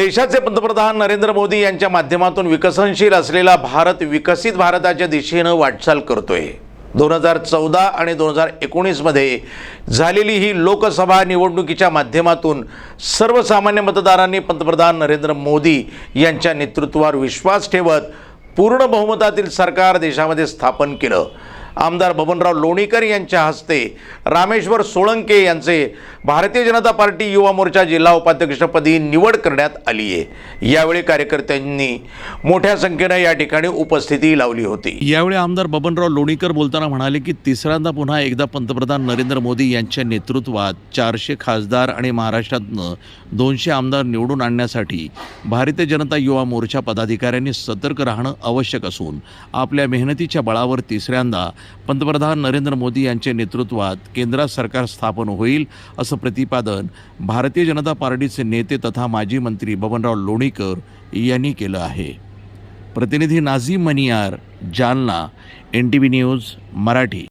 देशाचे पंतप्रधान नरेंद्र मोदी यांच्या माध्यमातून विकसनशील असलेला भारत विकसित भारताच्या दिशेनं वाटचाल करतोय. दोन हजार चौदा आणि दोन हजार एकोणीसमध्ये झालेली ही लोकसभा निवडणुकीच्या माध्यमातून सर्वसामान्य मतदारांनी पंतप्रधान नरेंद्र मोदी यांच्या नेतृत्वावर विश्वास ठेवत पूर्ण बहुमतातील सरकार देशामध्ये स्थापन केलं. आमदार बबनराव लोणीकर यांच्या हस्ते रामेश्वर सोळंके यांचे भारतीय जनता पार्टी युवा मोर्चा जिल्हा उपाध्यक्षपदी निवड करण्यात आली आहे. यावेळी कार्यकर्त्यांनी मोठ्या संख्येनं या ठिकाणी उपस्थिती लावली होती. यावेळी आमदार बबनराव लोणीकर बोलताना म्हणाले की तिसऱ्यांदा पुन्हा एकदा पंतप्रधान नरेंद्र मोदी यांच्या नेतृत्वात चारशे खासदार आणि महाराष्ट्रातनं दोनशे आमदार निवडून आणण्यासाठी भारतीय जनता युवा मोर्चा पदाधिकाऱ्यांनी सतर्क राहणं आवश्यक असून आपल्या मेहनतीच्या बळावर तिसऱ्यांदा पंतप्रधान नरेंद्र मोदी यांच्या नेतृत्वात केंद्रात सरकार स्थापन होईल असं प्रतिपादन भारतीय जनता पार्टीचे नेते तथा माजी मंत्री बबनराव लोणीकर यांनी केलं आहे. प्रतिनिधी Nazim Maniyar Jalna N T V news Marathi.